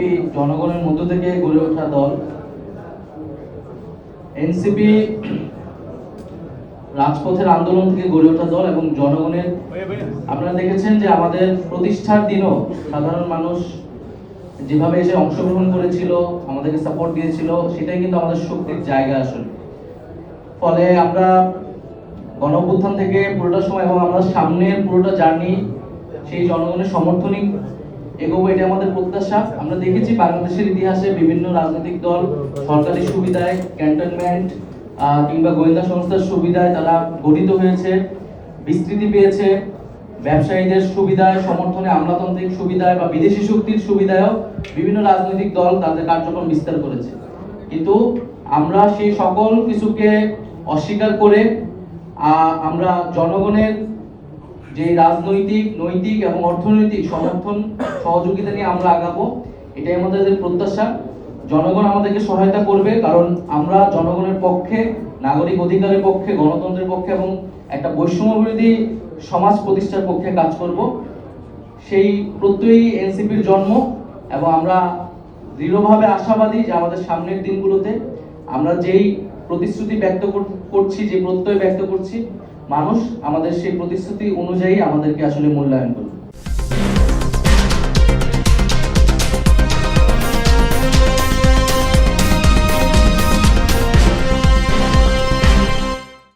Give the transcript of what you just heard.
NCP জনগণের মধ্য থেকে গড়ে ওঠা দল। এনসিপি রাজপথের আন্দোলন থেকে গড়ে ওঠা দল এবং জনগণের আপনারা দেখেছেন যে আমাদের প্রতিষ্ঠার দিনও সাধারণ মানুষ যেভাবে এসে অংশগ্রহণ করেছিল, আমাদেরকে সাপোর্ট দিয়েছিল, সেটাই কিন্তু আমাদের শক্তির জায়গা আসলে। ফলে আমরা গণ থেকে পুরোটা সময় এবং আমরা সামনের পুরোটা জার্নি সেই জনগণের সমর্থনই এগোবো এটা আমাদের প্রত্যাশা। আমরা দেখেছি বাংলাদেশের ইতিহাসে বিভিন্ন রাজনৈতিক দল সরকারি সুবিধায় ক্যান্টনমেন্ট কিংবা গোয়েন্দা সংস্থার সুবিধায় তারা গঠিত হয়েছে, বিস্তৃতি পেয়েছে। ব্যবসায়ীদের সুবিধায়, সমর্থনে আমলাতান্ত্রিক সুবিধায় বা বিদেশি শক্তির সুবিধায়ও বিভিন্ন রাজনৈতিক দল তাদের কার্যক্রম বিস্তার করেছে। কিন্তু আমরা সেই সকল কিছুকে অস্বীকার করে আমরা জনগণের যে রাজনৈতিক, নৈতিক এবং অর্থনৈতিক সমর্থন, সহযোগিতা নিয়ে আমরা আগাবো, এটাই আমাদের প্রত্যাশা। জনগণ আমাদেরকে সহায়তা করবে, কারণ আমরা জনগণের পক্ষে, নাগরিক অধিকারের পক্ষে, গণতন্ত্রের পক্ষে এবং একটা বৈষম্য বিরোধী সমাজ প্রতিষ্ঠার পক্ষে কাজ করব। সেই প্রত্যয়ই এনসিপির জন্ম এবং আমরা দৃঢ়ভাবে আশাবাদী যে আমাদের সামনের দিনগুলোতে আমরা যেই প্রতিশ্রুতি ব্যক্ত কর- করছি, যে প্রত্যয় ব্যক্ত করছি মানুষ আমাদের সেই প্রতিশ্রুতি অনুযায়ী আমাদেরকে আসলে মূল্যায়ন করবে।